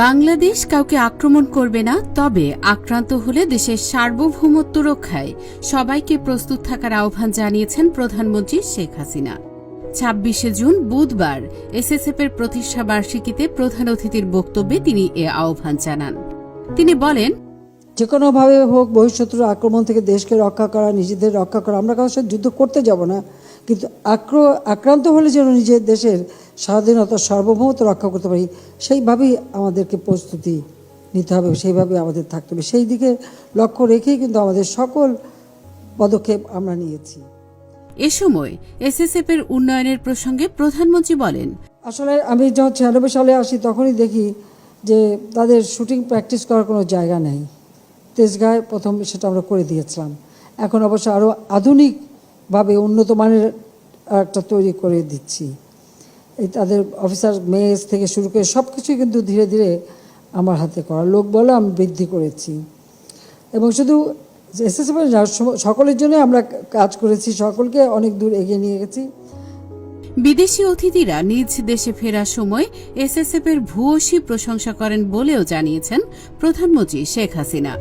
বাংলাদেশ কাউকে আক্রমণ করবে না, তবে আক্রান্ত হলে দেশের সার্বভৌমত্ব রক্ষায় সবাইকে প্রস্তুত থাকার আহ্বান জানিয়েছেন প্রধানমন্ত্রী শেখ হাসিনা। ছাব্বিশে জুন বুধবার এসএসএফ এর প্রতিষ্ঠা বার্ষিকীতে প্রধান অতিথির বক্তব্যে তিনি এ আহ্বান জানান। তিনি বলেন যে কোনোভাবে হোক বহিঃশত্রুর আক্রমণ থেকে দেশকে রক্ষা করা, নিজেদের রক্ষা করা, আমরা কারোর সাথে যুদ্ধ করতে যাব না। কিন্তু আক্র আক্রান্ত হলে যেন নিজের দেশের স্বাধীনতা সার্বভৌমত্ব রক্ষা করতে পারি সেইভাবেই আমাদেরকে প্রস্তুতি নিতে হবে সেইভাবে আমাদের থাকতে হবে। সেই দিকে লক্ষ্য রেখেই কিন্তু আমাদের সকল পদক্ষেপ আমরা নিয়েছি। এ সময় এসএসএফ এর উন্নয়নের প্রসঙ্গে প্রধানমন্ত্রী বলেন আসলে আমি যখন ছিয়ানব্বই সালে আসি তখনই দেখি যে তাদের শুটিং প্র্যাকটিস করার কোনো জায়গা নেই। তেজগাঁয় প্রথম সেটা আমরা করে দিয়েছিলাম। এখন অবশ্য আরও আধুনিকভাবে উন্নত মানের একটা তৈরি করে দিচ্ছি। এই তাদের অফিসার মেস থেকে শুরু করে সব কিছুই কিন্তু ধীরে ধীরে আমার হাতে করা লোক বলে আমি বৃদ্ধি করেছি। এবং শুধু এসএসএফ সকলের জন্য আমরা কাজ করেছি, সকলকে অনেক দূর এগিয়ে নিয়ে গেছি। বিদেশি অতিথিরা নিজ দেশে ফেরার সময় এসএসএফ এর ভূয়সী প্রশংসা করেন বলেও জানিয়েছেন প্রধানমন্ত্রী শেখ হাসিনা।